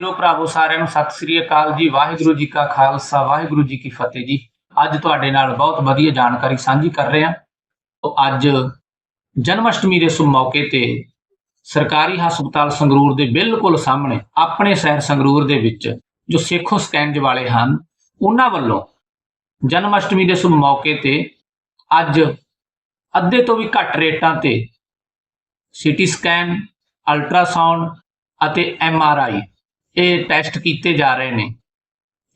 ਲੋ ਭਰਾਵੋ, ਸਾਰਿਆਂ ਨੂੰ ਸਤਿ ਸ੍ਰੀ ਅਕਾਲ ਜੀ। ਵਾਹਿਗੁਰੂ ਜੀ ਕਾ ਖਾਲਸਾ, ਵਾਹਿਗੁਰੂ ਜੀ ਕੀ ਫਤਿਹ ਜੀ। ਅੱਜ ਤੁਹਾਡੇ ਨਾਲ ਬਹੁਤ ਵਧੀਆ ਜਾਣਕਾਰੀ ਸਾਂਝੀ ਕਰ ਰਹੇ ਹਾਂ। ਤੋਂ ਅੱਜ ਜਨਮ ਅਸ਼ਟਮੀ ਦੇ ਸੁਭ ਮੌਕੇ ਤੇ ਸਰਕਾਰੀ ਹਸਪਤਾਲ ਸੰਗਰੂਰ ਦੇ ਬਿਲਕੁਲ ਸਾਹਮਣੇ, ਆਪਣੇ ਸ਼ਹਿਰ ਸੰਗਰੂਰ ਦੇ ਵਿੱਚ ਜੋ ਸੇਖੋ ਸਕੈਨਜ ਵਾਲੇ ਹਨ, ਉਹਨਾਂ ਵੱਲੋਂ ਜਨਮ ਅਸ਼ਟਮੀ ਦੇ ਸੁਭ ਮੌਕੇ ਤੇ ਅੱਜ ਅੱਧੇ ਤੋਂ ਵੀ ਘੱਟ ਰੇਟਾਂ ਤੇ ਸੀਟੀ ਸਕੈਨ, ਅਲਟਰਾਸਾਊਂਡ ਅਤੇ ਐਮ ਆਰ ਆਈ ਇਹ ਟੈਸਟ ਕੀਤੇ ਜਾ ਰਹੇ ਨੇ,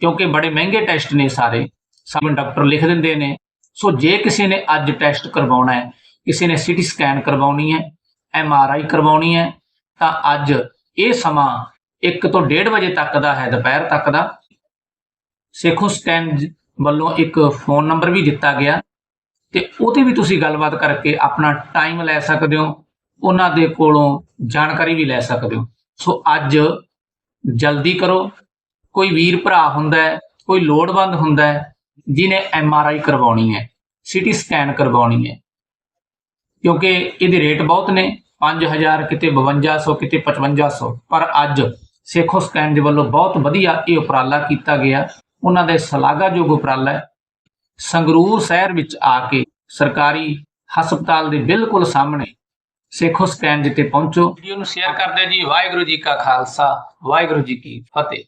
ਕਿਉਂਕਿ ਬੜੇ ਮਹਿੰਗੇ ਟੈਸਟ ਨੇ ਸਾਰੇ, ਸਾਨੂੰ ਡਾਕਟਰ ਲਿਖ ਦਿੰਦੇ ਨੇ। ਸੋ ਜੇ ਕਿਸੇ ਨੇ ਅੱਜ ਟੈਸਟ ਕਰਵਾਉਣਾ ਹੈ, ਕਿਸੇ ਨੇ ਸੀਟੀ ਸਕੈਨ ਕਰਵਾਉਣੀ ਹੈ ਐਮ ਆਰ ਆਈ ਕਰਵਾਉਣੀ ਹੈ, ਤਾਂ ਅੱਜ ਇਹ ਸਮਾਂ 1 ਤੋਂ 1.5 ਵਜੇ ਤੱਕ ਦਾ ਹੈ, ਦੁਪਹਿਰ ਤੱਕ ਦਾ। ਸੇਖੋ ਸਕੈਨ ਵੱਲੋਂ ਇੱਕ ਫੋਨ ਨੰਬਰ ਵੀ ਦਿੱਤਾ ਗਿਆ, ਤੇ ਉਹਤੇ ਵੀ ਤੁਸੀਂ ਗੱਲਬਾਤ ਕਰਕੇ ਆਪਣਾ ਟਾਈਮ ਲੈ ਸਕਦੇ ਹੋ, ਉਹਨਾਂ ਦੇ ਕੋਲੋਂ ਜਾਣਕਾਰੀ ਵੀ ਲੈ ਸਕਦੇ ਹੋ। ਸੋ ਅੱਜ ਜਲਦੀ ਕਰੋ। ਕੋਈ ਵੀਰ ਭਰਾ ਹੁੰਦਾ ਹੈ, ਕੋਈ ਲੋੜਵੰਦ ਹੁੰਦਾ ਹੈ ਜਿਨੇ ਐਮ ਆਰ ਆਈ ਕਰਵਾਉਣੀ ਹੈ, ਸੀਟੀ ਸਕੈਨ ਕਰਵਾਉਣੀ ਹੈ। ਕਿਉਂਕਿ ਇਹਦੇ ਰੇਟ ਬਹੁਤ ਨੇ 5000 ਕਿਤੇ 5200 ਕਿਤੇ 5500 ਪਰ ਅੱਜ ਸੇਖੋ ਸਕੈਨ ਦੇ ਵੱਲੋਂ ਬਹੁਤ ਵਧੀਆ ਇਹ ਉਪਰਾਲਾ ਕੀਤਾ ਗਿਆ। ਉਹਨਾਂ ਦੇ ਸ਼ਲਾਘਾਯੋਗ ਉਪਰਾਲਾ ਹੈ। ਸੰਗਰੂਰ ਸ਼ਹਿਰ ਵਿੱਚ ਆ ਕੇ ਸਰਕਾਰੀ ਹਸਪਤਾਲ ਦੇ ਬਿਲਕੁਲ ਸਾਹਮਣੇ ਸੇਖੋ ਸਕੈਨ ਜਿੱਤੇ ਪਹੁੰਚੋ। ਵੀਡੀਓ ਨੂੰ ਸ਼ੇਅਰ ਕਰਦੇ ਜੀ, ਵਾਹਿਗੁਰੂ ਜੀ ਕਾ ਖਾਲਸਾ, ਵਾਹਿਗੁਰੂ ਜੀ ਕੀ ਫਤਿਹ।